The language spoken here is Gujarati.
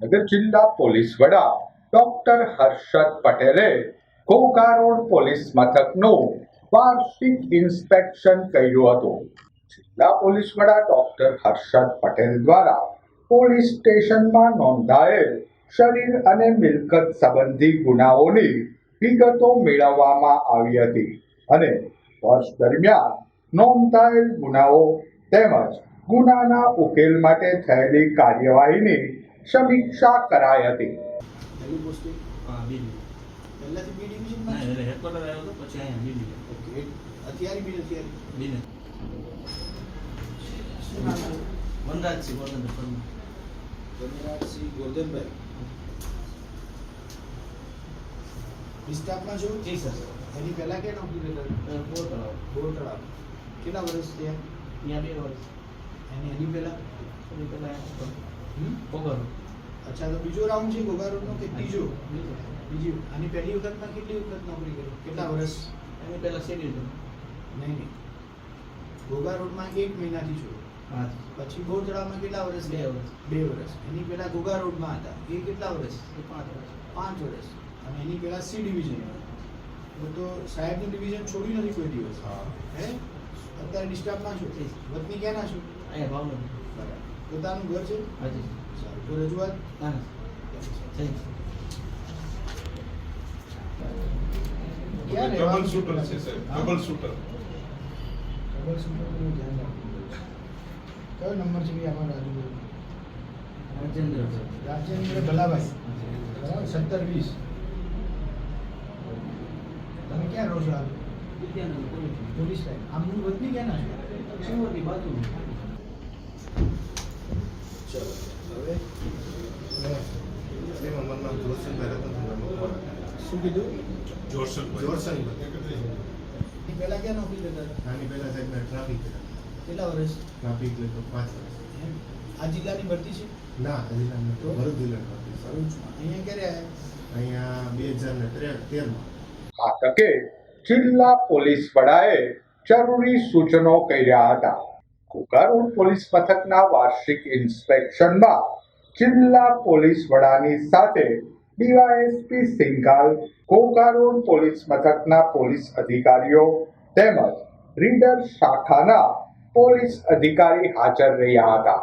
નગર જિલ્લા પોલીસ વડા ડોક્ટર હર્ષદ પટેલે ઘોઘા રોડ પોલીસ મથકનું વાર્ષિક ઇન્સ્પેક્શન કર્યું હતું. જિલ્લા પોલીસ વડા ડોક્ટર હર્ષદ પટેલ દ્વારા પોલીસ સ્ટેશનમાં નોંધાયેલ શરીર અને મિલકત સંબંધી ગુનાઓની વિગતો મેળવવામાં આવી હતી અને વર્ષ દરમિયાન નોંધાયેલ ગુનાઓ તેમજ ગુનાના ઉકેલ માટે થયેલી કાર્યવાહીની સમીક્ષા કરાઈ હતી પહેલી પોસ્ટિંગ હા બીજું. પહેલાથી બી ડિવિઝનમાં એટલે હેડક્વાર્ટર આવ્યો હતો પછી અહીંયા બીજું ઓકે અત્યારે બી અત્યારે? છે? વનરાજસિંહ ગોરધન વનરાજસિંહ ગોરધનભાઈ. વિસ્તારમાં છો? જી સર. એની પહેલા ક્યાં નોકરી કરતા કરાવો બોર તળાવ કેટલા વર્ષ થયા? ત્યાં બે વર્ષ. એની એની પહેલા? એની પહેલા હમ? પગાર અચ્છા તો બીજો રાઉન્ડ છે ગોગારોડનો કે ત્રીજો? બીજી. આની પહેલી વખતમાં કેટલી વખત નોકરી કરી? કેટલા વર્ષ? એની પહેલા હતું. નહીં નહીં. ઘોઘા રોડમાં એક મહિનાથી છું હા પછી તળાવમાં કેટલા વર્ષ? બે વર્ષ. બે વર્ષ. એની પહેલા ઘોઘા રોડમાં હતા. એ કેટલા વર્ષ? એ પાંચ વર્ષ. પાંચ વર્ષ. અને એની પહેલા સી ડિવિઝન તો સાહેબનું ડિવિઝન છોડ્યું નથી કોઈ દિવસ. હે. અત્યારે ડિસ્ટર્બમાં છો. વતની ક્યાંના છું? અહીંયા ભાવનગર. બરાબર. પોતાનું ઘર છે? હાજી. સારું કોઈ રજૂઆત? ના ના. Thank you. ડબલ શૂટર છે સાહેબ. ડબલ શૂટર ડબલ શૂટરનું ધ્યાન રાખવું કયો નંબર છે ભાઈ અમારો રાજુ રાજેન્દ્ર રાજેન્દ્ર ભલાભાઈ. બરાબર સત્તર વીસ. તમે ક્યાં રહો છો વિદ્યાનગર પોલીસ પોલીસ લાઈન. આમનું વતની ક્યાં ના છો સિંહોરની બાજુમાં. ચલો હવે એમાં મારું નામ રતનભાઈ મકવાણા શું કીધું જોરસનભાઈ જોરસનભાઈ પહેલા ક્યાં નોકરી કરતા આની પહેલા સાહેબ મેં ટ્રાફિક કેટલા વર્ષ? ટ્રાફિક લગભગ પાંચ વર્ષ. આ જિલ્લાની ભરતી છે? ના હજી ના મેં તો? ભરૂચ જિલ્લા ટ્રાફિક ભરૂચમાં. અહીંયા ક્યારે આવ્યા અહીંયા બે હજાર ને તેરમાં. આ તકે જિલ્લા પોલીસ વડાએ જરૂરી સૂચનો કર્યા હતા. ઘોઘા રોડ પોલીસ મથકના વાર્ષિક ઇન્સ્પેક્શનમાં જિલ્લા પોલીસ વડાની સાથે ડીવાયએસપી સિંઘાલ કોકારોડ પોલીસ મથકના પોલીસ અધિકારીઓ તેમજ રીડર શાખાના પોલીસ અધિકારી હાજર રહ્યા હતા.